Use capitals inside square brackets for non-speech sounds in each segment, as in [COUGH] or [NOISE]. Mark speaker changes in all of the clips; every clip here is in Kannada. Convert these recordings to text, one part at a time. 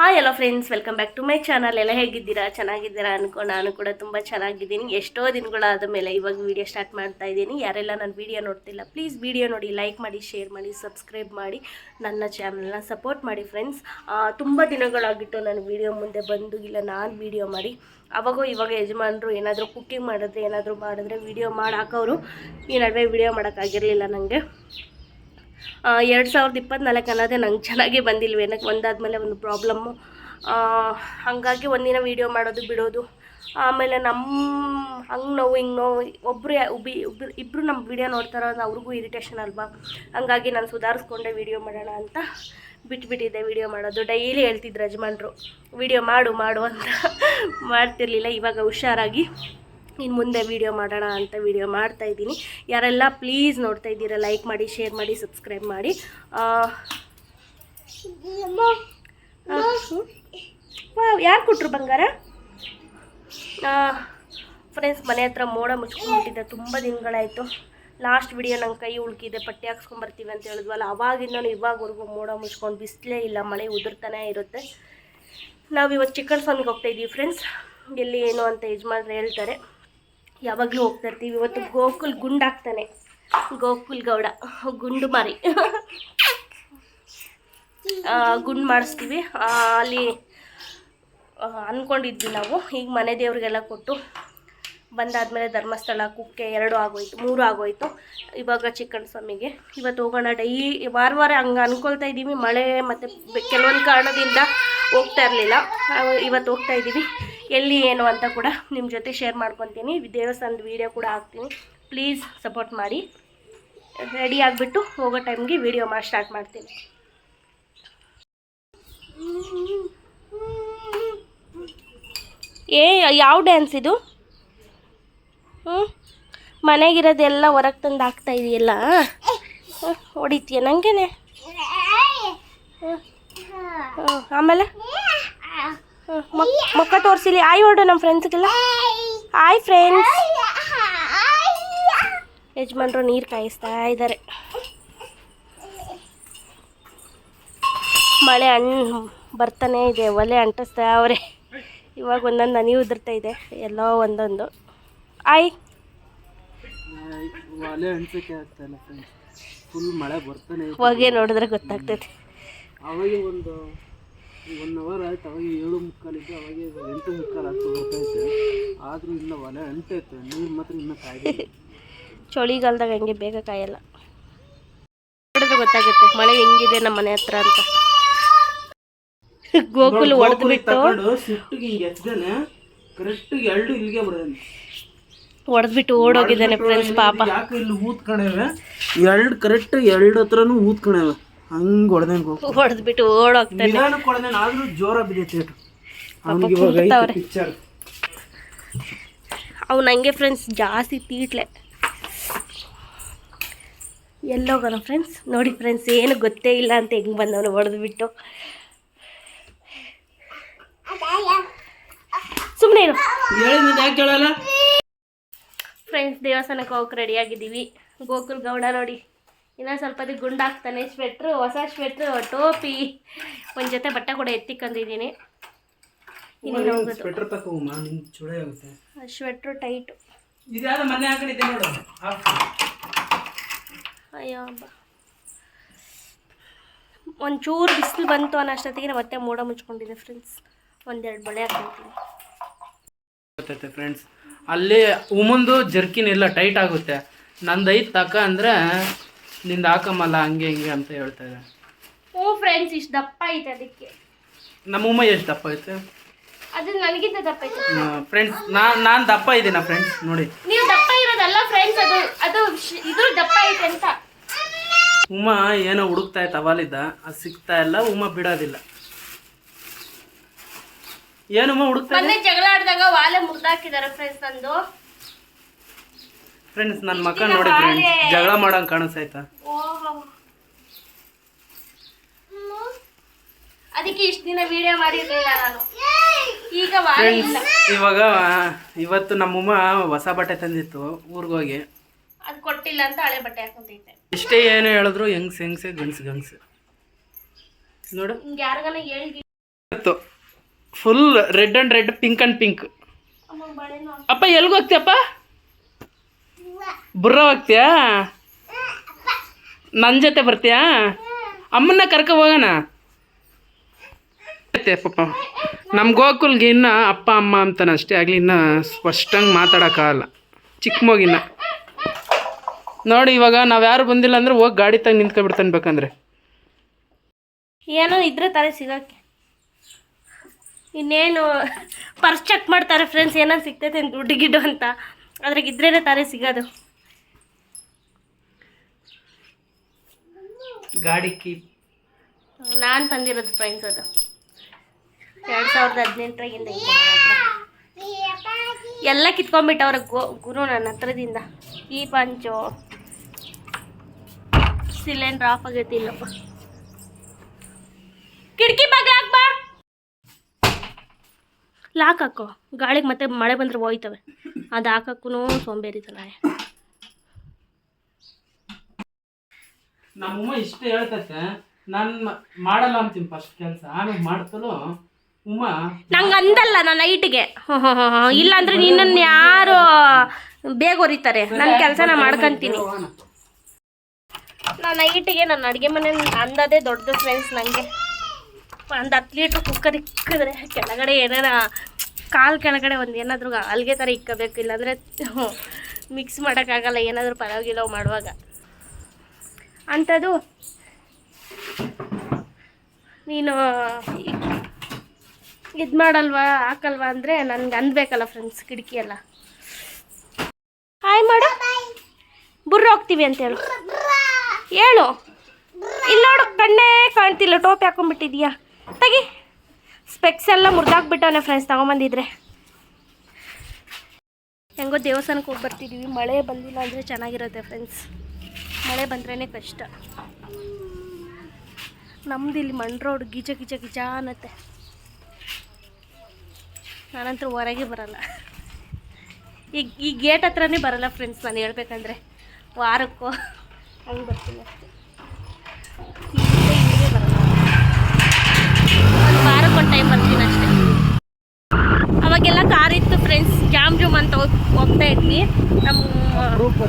Speaker 1: ಹಾಯ್ ಎಲ್ಲ friends welcome back to my channel ಎಲ್ಲ ಹೇಗಿದ್ದೀರಾ? ಚೆನ್ನಾಗಿದ್ದೀರಾ ಅನ್ಕೊ ನಾನು ಕೂಡ ತುಂಬ ಚೆನ್ನಾಗಿದ್ದೀನಿ. ಎಷ್ಟೋ ದಿನಗಳಾದ ಮೇಲೆ ಇವಾಗ ವೀಡಿಯೋ ಸ್ಟಾರ್ಟ್ ಮಾಡ್ತಾ ಇದ್ದೀನಿ. ಯಾರೆಲ್ಲ ನಾನು ವೀಡಿಯೋ ನೋಡ್ತಿಲ್ಲ ಪ್ಲೀಸ್ ವೀಡಿಯೋ ನೋಡಿ ಲೈಕ್ ಮಾಡಿ ಶೇರ್ ಮಾಡಿ ಸಬ್ಸ್ಕ್ರೈಬ್ ಮಾಡಿ, ನನ್ನ ಚಾನಲ್ನ ಸಪೋರ್ಟ್ ಮಾಡಿ ಫ್ರೆಂಡ್ಸ್ ತುಂಬ ದಿನಗಳಾಗಿತ್ತು ನಾನು ವಿಡಿಯೋ ಮುಂದೆ ಬಂದು ಇಲ್ಲ, ನಾನು ವೀಡಿಯೋ ಮಾಡಿ. ಅವಾಗೂ ಇವಾಗ ಯಜಮಾನರು ಏನಾದರೂ ಕುಕ್ಕಿಂಗ್ ಮಾಡಿದ್ರೆ, ಏನಾದರೂ ಮಾಡಿದ್ರೆ ವಿಡಿಯೋ ಮಾಡಾಕವರು ಈ ನಡುವೆ ವಿಡಿಯೋ ಮಾಡೋಕ್ಕಾಗಿರಲಿಲ್ಲ ನನಗೆ ಎರಡು ಸಾವಿರದ ಇಪ್ಪತ್ತ್ನಾಲ್ಕು ಅನ್ನೋದೇ ನಂಗೆ ಚೆನ್ನಾಗೇ ಏನಕ್ಕೆ ಒಂದಾದ್ಮೇಲೆ ಒಂದು ಪ್ರಾಬ್ಲಮ್ಮು ಹಾಗಾಗಿ ಒಂದಿನ ವೀಡಿಯೋ ಮಾಡೋದು ಬಿಡೋದು. ಆಮೇಲೆ ನಮ್ಮ ಹಂಗೆ ನೋವು, ಹಿಂಗೆ ನೋವು ಒಬ್ಬರು ಒಬ್ಬಿ ಒಬ್ರು ಇಬ್ಬರು ನಮ್ಮ ವೀಡಿಯೋ ನೋಡ್ತಾರೋ ಅವ್ರಿಗೂ ಇರಿಟೇಷನ್ ಅಲ್ವಾ? ಹಂಗಾಗಿ ನಾನು ಸುಧಾರಿಸ್ಕೊಂಡೆ ವೀಡಿಯೋ ಮಾಡೋಣ ಅಂತ ಬಿಟ್ಬಿಟ್ಟಿದ್ದೆ ವೀಡಿಯೋ ಮಾಡೋದು. ಡೈಲಿ ಹೇಳ್ತಿದ್ರು ಯಜಮಾನ್ರು ವೀಡಿಯೋ ಮಾಡು ಮಾಡು ಅಂತ. [LAUGHS] ಮಾಡ್ತಿರ್ಲಿಲ್ಲ, ಇವಾಗ ಹುಷಾರಾಗಿ. ಇನ್ನು ಮುಂದೆ ವೀಡಿಯೋ ಮಾಡೋಣ ಅಂತ ವೀಡಿಯೋ ಮಾಡ್ತಾ ಇದ್ದೀನಿ. ಯಾರೆಲ್ಲ ಪ್ಲೀಸ್ ನೋಡ್ತಾ ಇದ್ದೀರಾ ಲೈಕ್ ಮಾಡಿ ಶೇರ್ ಮಾಡಿ ಸಬ್ಸ್ಕ್ರೈಬ್ ಮಾಡಿ. ಯಾರು ಕೊಟ್ಟರು ಬಂಗಾರ? ಫ್ರೆಂಡ್ಸ್ ಮನೆ ಹತ್ರ ಮೋಡ ಮುಚ್ಕೊಂಡ್ಬಿಟ್ಟಿದ್ದೆ ತುಂಬ ದಿನಗಳಾಯಿತು. ಲಾಸ್ಟ್ ವಿಡಿಯೋ ನಂಗೆ ಕೈ ಉಳ್ಕಿದೆ ಪಟ್ಟಿ ಹಾಕ್ಸ್ಕೊಂಬರ್ತೀವಿ ಅಂತ ಹೇಳಿದ್ವಲ್ಲ ಅವಾಗಿಂದನೂ ಇವಾಗವರೆಗೂ ಮೋಡ ಮುಚ್ಕೊಂಡು ಬಿಸಿಲೇ ಇಲ್ಲ ಮಳೆ ಉದುರ್ತಾನೆ ಇರುತ್ತೆ. ನಾವು ಇವತ್ತು ಚಿಕನ್ ಸ್ವಾಮಿಗೆ ಹೋಗ್ತಾ ಇದ್ದೀವಿ ಫ್ರೆಂಡ್ಸ್ ಎಲ್ಲಿ ಏನು ಅಂತ ಯಜಮಾನ್ರು ಹೇಳ್ತಾರೆ. ಯಾವಾಗಲೂ ಹೋಗ್ತಾ ಇರ್ತೀವಿ ಇವತ್ತು ಗೋಕುಲ್ ಗುಂಡಾಗ್ತಾನೆ ಗೋಕುಲ್ ಗೌಡ. ಗುಂಡು ಮಾರಿ. ಗುಂಡು ಮಾಡಿಸ್ತೀವಿ. ಅಲ್ಲಿ ಅಂದ್ಕೊಂಡಿದ್ವಿ ನಾವು. ಈಗ ಮನೆ ದೇವ್ರಿಗೆಲ್ಲ ಕೊಟ್ಟು ಬಂದಾದಮೇಲೆ ಧರ್ಮಸ್ಥಳ, ಕುಕ್ಕೆ ಎರಡು ಆಗೋಯ್ತು, ಮೂರು ಆಗೋಯ್ತು. ಇವಾಗ ಚಿಕನ್ ಸ್ವಾಮಿಗೆ. ಇವತ್ತು ಹೋಗೋಣ ಡೈ, ವಾರ ವಾರ ಹಂಗೆ ಅಂದ್ಕೊಳ್ತಾ ಇದ್ದೀವಿ. ಮಳೆ ಮತ್ತು ಕೆಲವೊಂದು ಕಾರಣದಿಂದ ಹೋಗ್ತಾ ಇರಲಿಲ್ಲ. ಇವತ್ತು ಹೋಗ್ತಾ ಇದ್ದೀವಿ. ಎಲ್ಲಿ, ಏನು ಅಂತ ಕೂಡ ನಿಮ್ಮ ಜೊತೆ ಶೇರ್ ಮಾಡ್ಕೊತೀನಿ. ದೇವಸ್ಥಾನದ ವೀಡಿಯೋ ಕೂಡ ಹಾಕ್ತೀನಿ. ಪ್ಲೀಸ್ ಸಪೋರ್ಟ್ ಮಾಡಿ. ರೆಡಿ ಆಗಿಬಿಟ್ಟು ಹೋಗೋ ಟೈಮ್ಗೆ ವೀಡಿಯೋ ಮಾಡಿ ಸ್ಟಾರ್ಟ್ ಮಾಡ್ತೀನಿ. ಏ, ಯಾವ ಡ್ಯಾನ್ಸ್ ಇದು? ಹ್ಞೂ ಮನೆಗಿರೋದೆಲ್ಲ ಹೊರಗೆ ತಂದು ಹಾಕ್ತಾ ಇದೆಯಲ್ಲ? ಹೊಡಿತೀಯ ನನಗೇನೆ ಆಮೇಲೆ ಹ್ಞೂ ಮಕ್ ಮಕ್ಕ ತೋರಿಸಿಲಿ. ಆಯ್ ಹೊರಡು ನಮ್ಮ ಫ್ರೆಂಡ್ಸ್ಗೆಲ್ಲ ಆಯ್ ಫ್ರೆಂಡ್ಸ್ ಯಜಮಾನ್ರು ನೀರು ಕಾಯಿಸ್ತಾ ಇದ್ದಾರೆ ಮಳೆ ಹಣ್ಣು ಬರ್ತಾನೆ ಇದೆ ಒಲೆ ಅಂಟಿಸ್ತಾ ಅವರೇ. ಇವಾಗ ಒಂದೊಂದು ಹನಿ ಉದುರ್ತಾ ಇದೆ ಎಲ್ಲೋ ಒಂದೊಂದು. ಆಯ್.
Speaker 2: ಒಲೆ ಅನ್ಸಕ್ಕೆ ಆಗ್ತಾ ಫ್ರೆಂಡ್ಸ್ ಫುಲ್ ಮಳೆ ಬರ್ತಾನೆ ಇದೆ.
Speaker 1: ಹೊಗೆ ನೋಡಿದ್ರೆ ಗೊತ್ತಾಗ್ತೈತಿ.
Speaker 2: ಅವಾಗೆ ಒಂದು ಒನ್ ಅವರ್ ಆಯ್ತು ಅವಾಗ ಏಳು ಮುಕ್ಕಾಲಿದ್ದು ಅವಾಗ ಇವಾಗ ಎಂಟು ಮುಕ್ಕಾಲು ಆಗ್ತು ಬರ್ತೈತೆ ಆದರೂ ಇನ್ನ ಒಲೆ ಅಂಟೈತೆ ನೀರು ಮಾತ್ರ ಇನ್ನೂ ಕಾಯ್ದೆ
Speaker 1: ಚಳಿಗಾಲದಾಗ ಹಂಗೆ ಬೇಗ ಕಾಯಲ್ಲ? ನೋಡಿದ್ರೆ ಗೊತ್ತಾಗುತ್ತೆ ಮಳೆ ಹೆಂಗಿದೆ ನಮ್ಮ ಮನೆ ಹತ್ರ ಅಂತ. ಗೋಕುಲ್ ಹೊಡೆದು ಬಿಟ್ಟು.
Speaker 2: ಸಿಟ್ಟಿಗೆ ಹಿಂಗೆ ಎತ್ತದೇನೆ ಕರೆಕ್ಟ್ ಎರಡು ಇಲ್ಲಿಗೆ ಬರೋದೇನೆ
Speaker 1: ಹೊಡೆದ್ಬಿಟ್ಟು ಓಡೋಗಿದ್ದಾನೆ ಫ್ರೆಂಡ್ಸ್ ಪಾಪ.
Speaker 2: ಯಾಕೆ ಇಲ್ಲಿ ಊದ್ಕಣೇವೆ ಎರಡು ಕರೆಕ್ಟ್ ಎರಡು ಹತ್ರನೂ ಊದ್ಕಣೇವೆ ಹಂಗೆ ಹೊಡೆದೇನೆ ಹೋಗಿ
Speaker 1: ಹೊಡೆದ್ಬಿಟ್ಟು ಓಡೋಗ್ತಾನೆ.
Speaker 2: ನಿಧಾನಕ್ಕೆ ಹೊಡೆದೇನೆ ಆದ್ರೂ ಜೋರ ಬಿದ್ದೈತೆ ಅವ್ನಿಗೆ ಇವಾಗ
Speaker 1: ಕುಂತವ್ರೆ.
Speaker 2: ಪಿಕ್ಚರ್
Speaker 1: ಅವ್ನು ಹಂಗೆ ಫ್ರೆಂಡ್ಸ್ ಜಾಸ್ತಿ ತೀಟ್ಲೆ. ಎಲ್ಲೋಗೋಣ ಫ್ರೆಂಡ್ಸ್ ನೋಡಿ ಫ್ರೆಂಡ್ಸ್ ಏನು ಗೊತ್ತೇ ಇಲ್ಲ ಅಂತ ಹೆಂಗೆ ಬಂದವನು ಹೊಡೆದ್ಬಿಟ್ಟು. ಸುಮ್ಮನೆ ಇರು. ಫ್ರೆಂಡ್ಸ್ ದೇವಸ್ಥಾನಕ್ಕೆ ಹೋಗಕ್ಕೆ ರೆಡಿಯಾಗಿದ್ದೀವಿ ಗೋಕುಲ್ ಗೌಡ ನೋಡಿ. ಇನ್ನೊಂದು ಸ್ವಲ್ಪ ಹೊತ್ತಿಗೆ ಗುಂಡಾಗ್ತಾನೆ. ಸ್ವೆಟ್ರು ಹೊಸ ಸ್ವೆಟ್ರು ಟೋಪಿ. ಒಂದು ಜೊತೆ ಬಟ್ಟೆ ಕೂಡ ಎತ್ತಿಕೊಂಡಿದ್ದೀನಿ
Speaker 2: ಸ್ವೆಟರ್ ತಗೋಮ್ಮ ಆಗುತ್ತೆ.
Speaker 1: ಸ್ವೆಟ್ರು ಟೈಟು ಅಯ್ಯೋ ಒಂಚೂರು ಬಿಸಿಲು ಬಂತು ಅನ್ನೋ ಅಷ್ಟೊತ್ತಿಗೆ ಮತ್ತೆ ಮೋಡ ಮುಚ್ಕೊಂಡಿದ್ದೆ ಫ್ರೆಂಡ್ಸ್ ಒಂದೆರಡು ಬಳೆ
Speaker 2: ಗೊತ್ತೈತೆ ಫ್ರೆಂಡ್ಸ್ ಅಲ್ಲಿ ಉಮಂದು ಜರ್ಕಿನ್ ಎಲ್ಲ ಟೈಟ್ ಆಗುತ್ತೆ. ನಂದು ಐತ್ ತಕ ಅಂದ್ರೆ ನಿಂದು ಹಾಕಮ್ಮಲ್ಲ ಹಂಗೆ ಹಿಂಗೆ ಅಂತ ಹೇಳ್ತಾ ಇದೆ
Speaker 1: ಹ್ಞೂ ಫ್ರೆಂಡ್ಸ್ ಇಷ್ಟು ದಪ್ಪ ಐತೆ ಅದಕ್ಕೆ.
Speaker 2: ನಮ್ಮ ಉಮ್ಮ ಎಷ್ಟು ದಪ್ಪ ಐತೆ?
Speaker 1: ಅದು ನನಗಿಂತ ದಪ್ಪ ಐತೆ.
Speaker 2: ಫ್ರೆಂಡ್ಸ್ ನಾನು ನಾನು ದಪ್ಪ ಇದ್ದೀನ ಫ್ರೆಂಡ್ಸ್ ನೋಡಿ.
Speaker 1: ನೀವು ದಪ್ಪ ಇರೋದಲ್ಲ ಫ್ರೆಂಡ್ಸ್ ಅದು ಅದು ಶ್- ಇದು ದಪ್ಪ ಐತೆ ಅಂತ.
Speaker 2: ಉಮ್ಮ ಏನೋ ಹುಡುಕ್ತಾ ಇತ್ತು ಅವಾಲಿದ್ದ. ಅದು ಸಿಗ್ತಾ ಇಲ್ಲ ಉಮ್ಮ ಬಿಡೋದಿಲ್ಲ. ಏನಮ್ಮ ಹುಡುಕ್ತಾ ಇದೆ
Speaker 1: ಮೊನ್ನೆ ಜಗಳ ಆಡಿದಾಗ ವಾಲೆ ಮುಗ್ದಾಕಿದ್ದಾರೆ ಫ್ರೆಂಡ್ಸ್ ನಂದು.
Speaker 2: ಫ್ರೆಂಡ್ಸ್ ನನ್ನ ಮಕ್ಕ ನೋಡಿ ಫ್ರೆಂಡ್ಸ್ ಜಗಳ ಮಾಡಂಗೆ ಕಾಣಿಸ್ತೈತಾ
Speaker 1: ಓಹೋ. ಅದಕ್ಕೆ ಇಷ್ಟು ದಿನ ವಿಡಿಯೋ ಮಾಡಿರ್ಲಿಲ್ಲ ನಾನು. ಈಗ ಫ್ರೆಂಡ್ಸ್
Speaker 2: ಇವಾಗ ಇವತ್ತು ನಮ್ಮಮ್ಮ ಹೊಸ ಬಟ್ಟೆ ತಂದಿತ್ತು ಹೋಗಿ.
Speaker 1: ಅದು ಕೊಟ್ಟಿಲ್ಲ ಅಂತ ಹಳೆ ಬಟ್ಟೆ ಹಾಕೊಂತೈತೆ
Speaker 2: ಎಷ್ಟೇ ಏನು ಹೇಳಿದ್ರು ಹೆಂಗ್ಸ್ ಹೆಂಗ್ಸೆ ಗಂಡ್ಸ್ ಗಂಗ್ಸ್ ನೋಡು.
Speaker 1: ಹಿಂಗೆ ಯಾರಿಗಾನ ಹೇಳಿ
Speaker 2: full red and red pink and pink ಅಪ್ಪ ಎಲ್ಲಿಗೆ ಹೋಗ್ತೀಯಪ್ಪ ಬುರ್ರ ಹೋಗ್ತೀಯಾ? ನನ್ನ ಜೊತೆ ಬರ್ತೀಯಾ? ಅಮ್ಮನ್ನ ಕರ್ಕೊ ಹೋಗೋಣ. ಪಾಪ. ನಮ್ಮ ಗೋಕುಲ್ಗೆ ಇನ್ನು ಅಪ್ಪ, ಅಮ್ಮ ಅಂತಾನೆ ಅಷ್ಟೇ. ಆಗಲಿ ಇನ್ನು ಸ್ಪಷ್ಟಂಗೆ ಮಾತಾಡೋಕ್ಕಾಗಲ್ಲ. ಚಿಕ್ಕ ಮಗಿನ ನೋಡಿ, ಇವಾಗ ನಾವು ಯಾರು ಬಂದಿಲ್ಲ ಅಂದ್ರೆ ಹೋಗಿ ಗಾಡಿ ತಂಗ ನಿಂತ್ಕೊಂಡ್ಬಿಡ್ತಾನೆ ಬೇಕಂದ್ರೆ.
Speaker 1: ಏನೋ ಇದ್ರೆ ತಾನೇ ಸಿಗಕ್ಕೆ ಇನ್ನೇನು, ಪರ್ಸ್ ಚೆಕ್ ಮಾಡ್ತಾರೆ ಫ್ರೆಂಡ್ಸ್ ಏನೋ ಸಿಗ್ತೈತೆ ದುಡ್ಡು ಗಿಡ್ಡು ಅಂತ. ಅದ್ರಾಗ ಇದ್ರೇನೆ ತಾನೇ ಸಿಗೋದು.
Speaker 2: ಗಾಡಿ ಕೀ
Speaker 1: ನಾನು ತಂದಿರೋದು ಫ್ರೆಂಡ್ಸ್ ಅದು. ಎರಡು ಸಾವಿರದ ಹದಿನೆಂಟರಾಗಿಂದ. ಎಲ್ಲ ಕಿತ್ಕೊಂಡ್ಬಿಟ್ಟವ್ರ ಗೋ ಗುರು ನನ್ನ ಹತ್ರದಿಂದ. ಈ ಪಂಚು. ಸಿಲಿಂಡ್ರ್ ಆಫ್ ಆಗೈತಿ ಇಲ್ಲಪ್ಪ. ಕಿಟಕಿ ಬಾಗ್ಲ ಬಾ. ಲಾಕ್ ಹಾಕೋ. ಗಾಳಿಗೆ ಮತ್ತೆ ಮಳೆ ಬಂದ್ರೆ ಹೋಯ್ತವೆ. ಅದು ಹಾಕಕ್ಕೂ ಸೋಂಬೇರಿತನ
Speaker 2: ನಮ್ಮಮ್ಮ ಇಷ್ಟ ಹೇಳ್ತೈತೆ. ನಾನು ಮಾಡಲ್ಲ ಅಂತೀನಿ ಫಸ್ಟ್ ಕೆಲಸ. ಆಮೇಲೆ ಮಾಡ್ತಲೂ ಉಮ್ಮ
Speaker 1: ನಂಗೆ ಅಂದಲ್ಲ ನನ್ನ ನೈಟ್ಗೆ ಇಲ್ಲ ಅಂದ್ರೆ ನಿನ್ನನ್ನು ಯಾರು ಬೇಗ ಹೊರಿತಾರೆ ನನ್ನ ಕೆಲಸ ಮಾಡ್ಕೊಂತೀನಿ. ನಾನು ನೈಟಿಗೆ ನನ್ನ ಅಡುಗೆ ಮನೆ ಅಂದದೇ ದೊಡ್ಡದು ಫ್ರೆಂಡ್ಸ್ ನನಗೆ ಒಂದು ಹತ್ತು ಲೀಟ್ರ್ ಕುಕ್ಕರ್ ಇಕ್ಕಿದ್ರೆ ಕೆಳಗಡೆ ಏನಾರ ಕಾಲು ಕೆಳಗಡೆ ಒಂದು ಏನಾದರೂ ಅಲ್ಗೆ ಥರ ಇಕ್ಕಬೇಕು ಇಲ್ಲಾಂದರೆ ಮಿಕ್ಸ್ ಮಾಡೋಕ್ಕಾಗಲ್ಲ ಏನಾದರೂ ಪರವಾಗಿಲ್ಲ ಮಾಡುವಾಗ. ಅಂಥದ್ದು ನೀನು ಇದು ಮಾಡಲ್ವಾ ಹಾಕಲ್ವಾ ಅಂದರೆ ನನಗೆ ಅನ್ಬೇಕಲ್ಲ ಫ್ರೆಂಡ್ಸ್ ಕಿಟಕಿ ಎಲ್ಲ. ಹಾಯ್ ಮಾಡು. ಬುರ್ರ ಹೋಗ್ತೀವಿ ಅಂತ ಹೇಳು. ಹೇಳು. ಇಲ್ಲಿ ನೋಡು ಕಣ್ಣೇ ಕಾಣ್ತಿಲ್ಲ ಟೋಪಿ ಹಾಕೊಂಡ್ಬಿಟ್ಟಿದ್ಯಾ? ತೆಗಿ. ಸ್ಪೆಕ್ಸ್ ಎಲ್ಲ ಮುರಿದಾಕ್ಬಿಟ್ಟವನೆ ಫ್ರೆಂಡ್ಸ್ ತಗೊಂಬಂದಿದ್ರೆ. ಹೆಂಗೋ ದೇವಸ್ಥಾನಕ್ಕೆ ಹೋಗಿ ಬರ್ತಿದ್ದೀವಿ ಮಳೆ ಬಂದಿಲ್ಲ ಅಂದರೆ ಚೆನ್ನಾಗಿರುತ್ತೆ ಫ್ರೆಂಡ್ಸ್ ಮಳೆ ಬಂದ್ರೇ ಕಷ್ಟ. ನಮ್ದು ಇಲ್ಲಿ ಮಣ್ ರೋಡ್ ಗೀಜ ಗೀಜ ಗೀಜ ಅನ್ನತ್ತೆ. ನಾನಂತೂ ಹೊರಗೆ ಬರಲ್ಲ. ಈಗ ಈ ಗೇಟ್ ಹತ್ರನೇ ಬರಲ್ಲ ಫ್ರೆಂಡ್ಸ್ ನಾನು ಹೇಳ್ಬೇಕಂದ್ರೆ. ವಾರಕ್ಕೋ. ಹಂಗೆ ಬರ್ತೀನಿ ಅಷ್ಟೇ ಇಲ್ಲಿಂದ ಇಲ್ಲಿಗೆ ಬರಲ್ಲ ಒಂದು ವಾರಕ್ಕೊಂದು ಟೈಮ್ ಬರ್ತೀನಿ ಅಷ್ಟೇ ಅವಾಗೆಲ್ಲ ಕಾರ್ ಇತ್ತು ಫ್ರೆಂಡ್ಸ್ ಜಾಮ್ ಜೂಮ್ ಅಂತ ಹೋಗ್ ಹೋಗ್ತಾ ಇದ್ವಿ. ನಮ್ಮ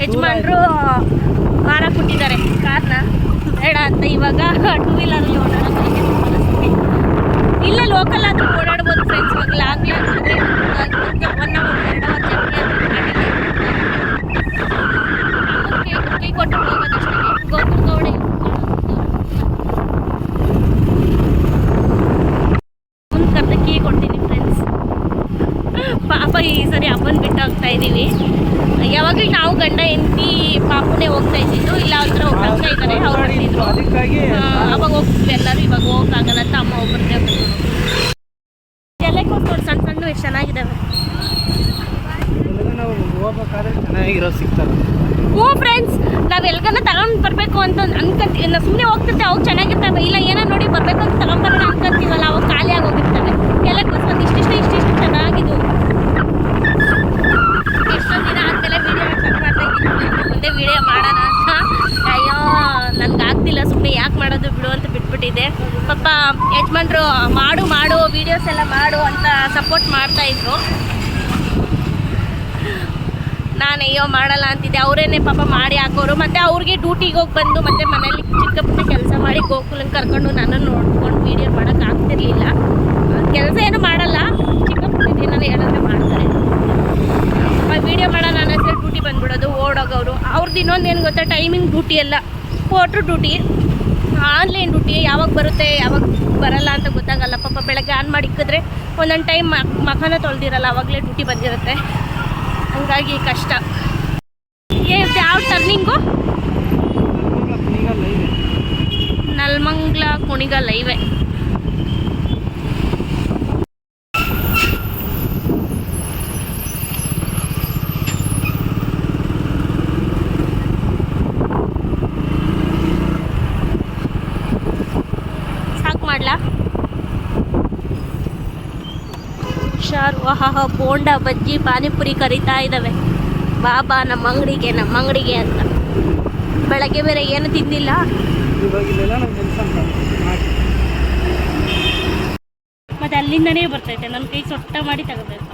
Speaker 1: ಯಜಮಾನ್ರು ಕಾರ ಕೊಟ್ಟಿದ್ದಾರೆ. ಕಾರ್ನ ಬೇಡ ಅಂತ ಇವಾಗ ಟೂ ವೀಲರಲ್ಲಿ ಓಡಾಡೋಕ್ಕೆ ಇಲ್ಲ ಲೋಕಲ್ ಆದರೂ ಓಡಾಡ್ಬೋದು ಫ್ರೆಂಡ್ಸ್ ಇವಾಗ ಲಾಂಗ್ ಅಂದರೆ ಒನ್ ಅವರ್ ಎರಡು ಅವರ್ ಜರ್ನಿ ಕೈ ಕೊಟ್ಟು ಹೋಗೋದಷ್ಟೇ ಗೋಕುಲ್ ಗೌಡೆ ಮುಂದೆ ಕರೆದ ಕೀ ಕೊಡ್ತೀನಿ ಫ್ರೆಂಡ್ಸ್ ಪಾಪ ಈ ಸರಿ ಅಪ್ಪನ ಬಿಟ್ಟು ಹೋಗ್ತಾ ಇದ್ದೀವಿ ಯಾವಾಗಲೂ ನಾವು ಗಂಡ ಹೆಂಡತಿ ಪಾಪುನೇ ಹೋಗ್ತಾ ಇದ್ದಿದ್ದು ಇಲ್ಲ ಒಂಥರ ಹೋಗ್ತಾ ಇದ್ದಾರೆ ಅವ್ರು ಬರ್ತಿದ್ರು
Speaker 2: ಅದಕ್ಕಾಗಿ
Speaker 1: ಆ, ಅವಾಗ ಹೋಗ್ತೀವಿ ಎಲ್ಲರೂ ಇವಾಗ ಹೋಗಕ್ಕಾಗಲ್ಲ ಅಂತ ಅಮ್ಮ ಒಬ್ಬರನ್ನೇ ಎಲೆಕೋಸು ಸಣ್ಣ ಸಣ್ಣ ಎಷ್ಟು ಚೆನ್ನಾಗಿದ್ದಾವೆ.
Speaker 2: ಚೆನ್ನಾಗಿರೋ
Speaker 1: ಫ್ರೆಂಡ್ಸ್ ನಾವು ಎಲ್ಗನ ತಗೊಂಡು ಬರಬೇಕು ಅಂತ ಅನ್ಕಂತೀವಿ ನಾವು ಸುಮ್ಮನೆ ಹೋಗ್ತಿರ್ತೀವಿ ಅವಾಗ ಚೆನ್ನಾಗಿರ್ತವೆ ಇಲ್ಲ ಏನೋ ನೋಡಿ ಬರಬೇಕು ಅಂತ ತಗೊಂಬರೋಣ ಅನ್ಕಂತೀವಲ್ಲ ಅವಾಗ ಖಾಲಿ ಆಗೋಗಿರ್ತವೆ ಎಲೆಕೋಸು ಒಂದು ಇಷ್ಟಿಷ್ಟು ಇಷ್ಟಿಷ್ಟು ಚೆನ್ನಾಗಿದ್ವು ಎಷ್ಟೊಂದು ದಿನ ಆದಮೇಲೆ ವೀಡಿಯೋ ಚೆಕ್ ಮಾಡ್ತಾ ಇದ್ದೀನಿ ಮುಂದೆ ವೀಡಿಯೋ ಮಾಡೋಣ ಅಂತ ಅಯ್ಯೋ ನನ್ಗೆ ಆಗ್ತಿಲ್ಲ ಸುಮ್ಮನೆ ಯಾಕೆ ಮಾಡೋದು ಬಿಡು ಅಂತ ಬಿಟ್ಬಿಟ್ಟಿದೆ ಪಾಪ ಯಜಮಾನ್ರು ಮಾಡು ಮಾಡು ವೀಡಿಯೋಸ್ ಎಲ್ಲ ಮಾಡು ಅಂತ ಸಪೋರ್ಟ್ ಮಾಡ್ತಾ ಇದ್ರು ನಾನು ಅಯ್ಯೋ ಮಾಡಲ್ಲ ಅಂತಿದ್ದೆ. ಅವರೇನೆ ಪಾಪ ಮಾಡಿ ಹಾಕೋರು. ಮತ್ತು ಅವ್ರಿಗೆ ಡ್ಯೂಟಿಗೆ ಹೋಗಿ ಬಂದು ಮತ್ತೆ ಮನೇಲಿ ಚಿಕ್ಕ ಪುಟ್ಟ ಕೆಲಸ ಮಾಡಿ ಗೋಕುಲನ್ ಕರ್ಕೊಂಡು ನನ್ನನ್ನು ನೋಡ್ಕೊಂಡು ವೀಡಿಯೋ ಮಾಡೋಕೆ ಆಗ್ತಿರ್ಲಿಲ್ಲ. ಕೆಲಸ ಏನು ಮಾಡಲ್ಲ. ಚಿಕ್ಕ ಪುಟ್ಟ ಏನಾರು ಹೇಳಿದ್ರೆ ಮಾಡ್ತಾರೆ. ವೀಡಿಯೋ ಮಾಡೋಣ ಹೆಸರು ಡ್ಯೂಟಿ ಬಂದ್ಬಿಡೋದು ಓಡೋಗೋರು ಅವ್ರದ್ದು ಇನ್ನೊಂದು ಏನು ಗೊತ್ತಾ? ಟೈಮಿಂಗ್ ಡ್ಯೂಟಿ ಎಲ್ಲ ಕೊಟ್ರು ಡ್ಯೂಟಿ ಆನ್ಲೈನ್ ಡ್ಯೂಟಿ ಯಾವಾಗ ಬರುತ್ತೆ, ಯಾವಾಗ ಬರಲ್ಲ ಅಂತ ಗೊತ್ತಾಗಲ್ಲ. ಪಾಪ ಬೆಳಗ್ಗೆ ಆನ್ ಮಾಡಿ ಇಕ್ಕಿದ್ರೆ ಒಂದೊಂದು ಟೈಮ್ ಮಖನ ತೊಳೆದಿರಲ್ಲ. ಆವಾಗಲೇ ಡ್ಯೂಟಿ ಬಂದಿರುತ್ತೆ. ಹಂಗಾಗಿ ಕಷ್ಟ. ಏ ಯಾವ ಟರ್ನಿಂಗು ನಲ್ಮಂಗ್ಲ ಕುಣಿಗಲ್ ಹೈವೆ. ಹುಷಾರು. ವಾಹ ಬೋಂಡ ಬಜ್ಜಿ ಪಾನಿಪುರಿ ಕರಿತಾ ಇದ್ದಾವೆ. ಬಾಬಾ ನಮ್ಮ ಅಂಗಡಿಗೆ ನಮ್ಮ ಅಂಗಡಿಗೆ ಅಂತ. ಬೆಳಗ್ಗೆ ಬೇರೆ ಏನು ತಿಂದಿಲ್ಲ. ಮತ್ತೆ ಅಲ್ಲಿಂದನೇ ಬರ್ತೈತೆ. ನನ್ನ ಕೈ ಸೊಟ್ಟ ಮಾಡಿ ತಗೋಬೇಕು.